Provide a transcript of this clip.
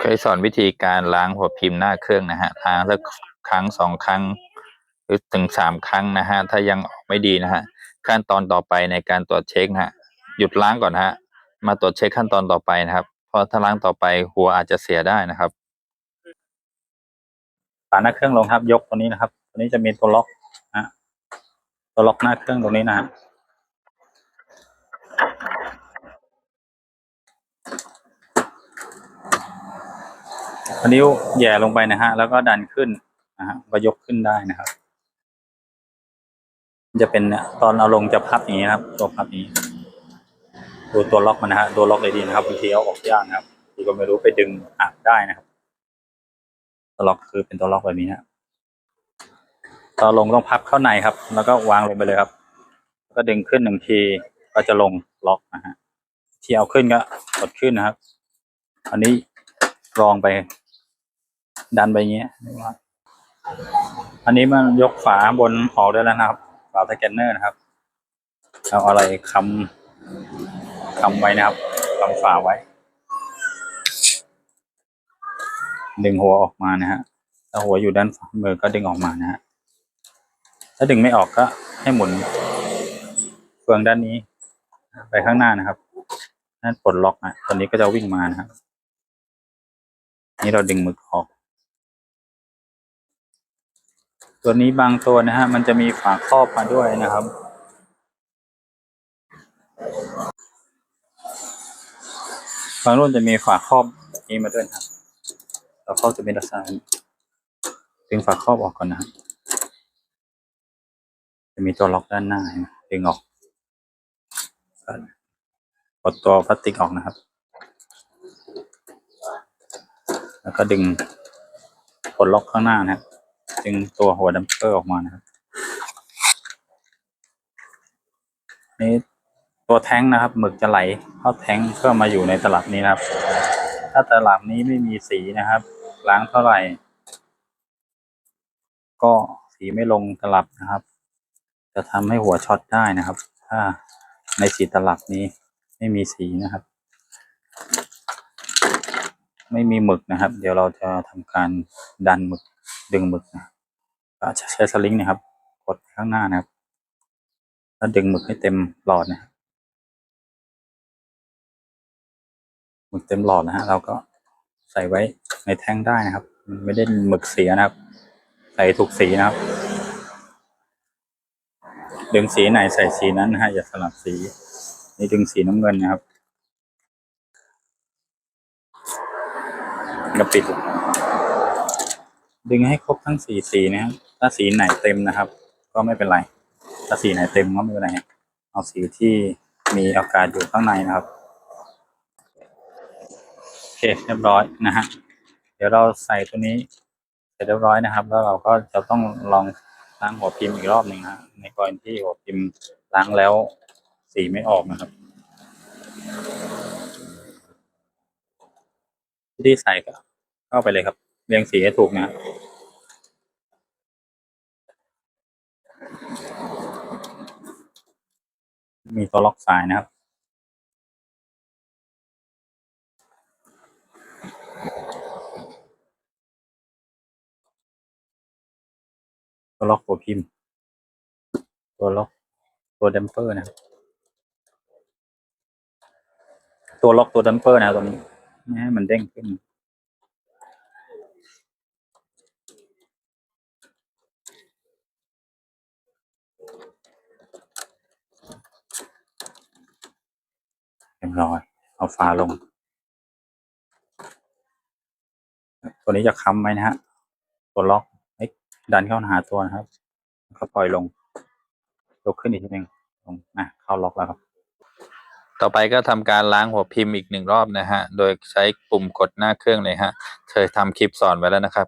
เคยสอนวิธีการล้างหัวพิมพ์หน้าเครื่องนะฮะล้างสักครั้งสองครั้ง หรือถึงสามครั้งนะฮะ ถ้ายังออกไม่ดีนะฮะ ขั้นตอนต่อไปในการตรวจเช็คนะฮะ หยุดล้างก่อนนะฮะ มาตรวจเช็คขั้นตอนต่อไปนะครับ เพราะถ้าล้างต่อไปหัวอาจจะเสียได้นะครับฝาหน้าเครื่องลงครับ ยกตัวนี้นะครับ ตัวนี้จะมีตัวล็อกนะฮะตัวล็อกหน้าเครื่องตรงนี้นะฮะ นนิ้วแย่ลงไปนะฮะ แล้วก็ดันขึ้นนะฮะก็ยกขึ้นได้นะครับ จะเป็นตอนเอาลงจะพับอย่างนี้นะครับ ตัวพับนี้ ดูตัวล็อกมันนะฮะตัวล็อกเลยดีนะครับบางทีเอาออกยากนะครับทีก็ไม่รู้ไปดึงหักได้นะครับ ตัวล็อกคือเป็นตัวล็อกแบบนี้ฮะตอนลงต้องพับเข้าในครับ แล้วก็วางลงไปเลยครับ ก็ดึงขึ้นหนึ่งทีก็จะลงล็อกนะฮะที่เอาขึ้นก็กดขึ้นนะครับ อันนี้รองไป ดันไปอย่างเงี้ยอันนี้มันยกฝาบนออกได้แล้วนะครับฝาสแกนเนอร์นะครับเอาอะไรคำคำไว้นะครับคำฝาไว้ ดึงหัวออกมานะฮะถ้าหัวอยู่ด้านฝ่ามือก็ดึงออกมานะฮะถ้าดึงไม่ออกก็ให้หมุนเฟืองด้านนี้ ไปข้างหน้านะครับนั่นปลดล็อกนะตัวนี้ก็จะวิ่งมานะครับนี่เราดึงมึกออก ตัวนี้บางตัวนะฮะ มันจะมีฝาครอบมาด้วยนะครับ บางรุ่นจะมีฝาครอบนี้มาด้วยนะครับฝาครอบจะเป็นลักษณะดึงฝาครอบออกก่อนนะครับจะมีตัวล็อกด้านหน้าดึงออกกดตัวพลาสติกออกนะครับ แล้วก็ดึงกดล็อกข้างหน้านะครับ ดึงตัวหัวดัมเปอร์ออกมานะครับนี่ตัวแท้งนะครับหมึกจะไหลเข้าแท้งเพื่อมาอยู่ในตลับนี้นะครับ ถ้าตลับนี้ไม่มีสีนะครับ ล้างเท่าไหร่ ก็สีไม่ลงตลับนะครับ จะทำให้หัวช็อตได้นะครับ ถ้าในสีตลับนี้ไม่มีสีนะครับ ไม่มีหมึกนะครับ เดี๋ยวเราจะทำการดันหมึกดึงหมึกนะ จะใช้สลิงนะครับ กดข้างหน้านะครับ แล้วดึงหมึกให้เต็มหลอดนะครับหมึกเต็มหลอดนะฮะเราก็ใส่ไว้ในแท่งได้นะครับ มันไม่ได้หมึกเสียนะครับ ใส่ถูกสีนะครับ ดึงสีไหนใส่สีนั้นนะฮะอย่าสลับสี นี่ดึงสีน้ำเงินนะครับก็ปิด ดึงให้ครบทั้งสี่สีนะครับถ้าสีไหนเต็มนะครับ ก็ไม่เป็นไร ถ้าสีไหนเต็มก็ไม่เป็นไรครับเอาสีที่มีอากาศอยู่ข้างในนะครับโอเคเรียบร้อยนะฮะเดี๋ยวเราใส่ตัวนี้เสร็จเรียบร้อยนะครับ แล้วเราก็จะต้องลองล้างหัวพิมพ์อีกรอบหนึ่งนะฮะในกรณีที่หัวพิมพ์ล้างแล้วสีไม่ออกนะครับวิธีใส่ก็เข้าไปเลยครับ เรียงสีให้ถูกนะ มีตัวล็อกสายนะครับ ตัวล็อกหัวพิมพ์ ตัวล็อกตัวดัมเปอร์นะครับตัวล็อกตัวดัมเปอร์นะครับตัวนี้ไม่ให้มันเด้งขึ้น เรอยเอาฝาลง ตัวนี้จะค้ำไว้นะฮะ ตัวล็อกดันเข้าหาตัวนะครับแล้วก็ปล่อยลงยกขึ้นอีกทีหนึ่งลงอะเข้าล็อกแล้วครับ ต่อไปก็ทำการล้างหัวพิมพ์อีกหนึ่งรอบนะฮะ โดยใช้ปุ่มกดหน้าเครื่องเลยฮะ เคยทำคลิปสอนไว้แล้วนะครับ